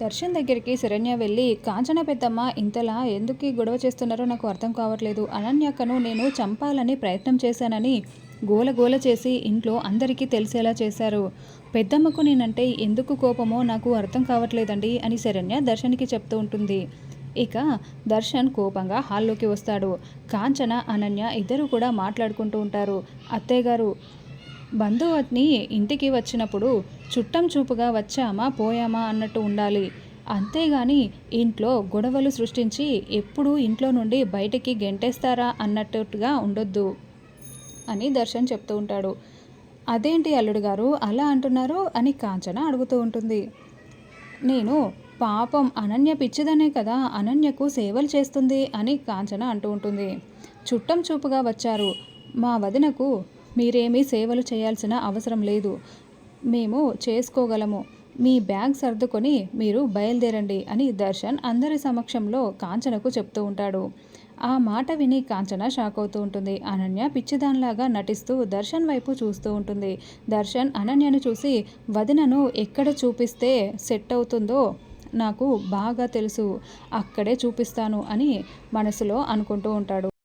దర్శన్ దగ్గరికి శరణ్య వెళ్ళి కాంచన పెద్దమ్మ ఇంతలా ఎందుకు గొడవ చేస్తున్నారో నాకు అర్థం కావట్లేదు. అనన్యకను నేను చంపాలని ప్రయత్నం చేశానని గోల గోల చేసి ఇంట్లో అందరికీ తెలిసేలా చేశారు. పెద్దమ్మకు నేనంటే ఎందుకు కోపమో నాకు అర్థం కావట్లేదండి అని శరణ్య దర్శన్కి చెప్తూ ఉంటుంది. ఇక దర్శన్ కోపంగా హాల్లోకి వస్తాడు. కాంచన అనన్య ఇద్దరు కూడా మాట్లాడుకుంటూ ఉంటారు. అత్తయ్య గారు బంధువుని ఇంటికి వచ్చినప్పుడు చుట్టం చూపుగా వచ్చామా పోయామా అన్నట్టు ఉండాలి. అంతేగాని ఇంట్లో గొడవలు సృష్టించి ఎప్పుడు ఇంట్లో నుండి బయటికి గెంటేస్తారా అన్నట్టుగా ఉండొద్దు అని దర్శన్ చెప్తూ ఉంటాడు. అదేంటి అల్లుడు గారు అలా అంటున్నారు? అని కాంచన అడుగుతూ ఉంటుంది. నేను పాపం అనన్య పిచ్చిదనే కదా అనన్యకు సేవలు చేస్తుంది అని కాంచన అంటూ ఉంటుంది. చుట్టం చూపుగా వచ్చారు. మా వదినకు మీరేమీ సేవలు చేయాల్సిన అవసరం లేదు. మేము చేసుకోగలము. మీ బ్యాగ్ సర్దుకొని మీరు బయలుదేరండి అని దర్శన్ అందరి సమక్షంలో కాంచనకు చెప్తూ ఉంటాడు. ఆ మాట విని కాంచన షాక్ అవుతూ ఉంటుంది. అనన్య పిచ్చిదానిలాగా నటిస్తూ దర్శన్ వైపు చూస్తూ ఉంటుంది. దర్శన్ అనన్యను చూసి వదినను ఎక్కడ చూపిస్తే సెట్ అవుతుందో నాకు బాగా తెలుసు. అక్కడే చూపిస్తాను అని మనసులో అనుకుంటూ ఉంటాడు.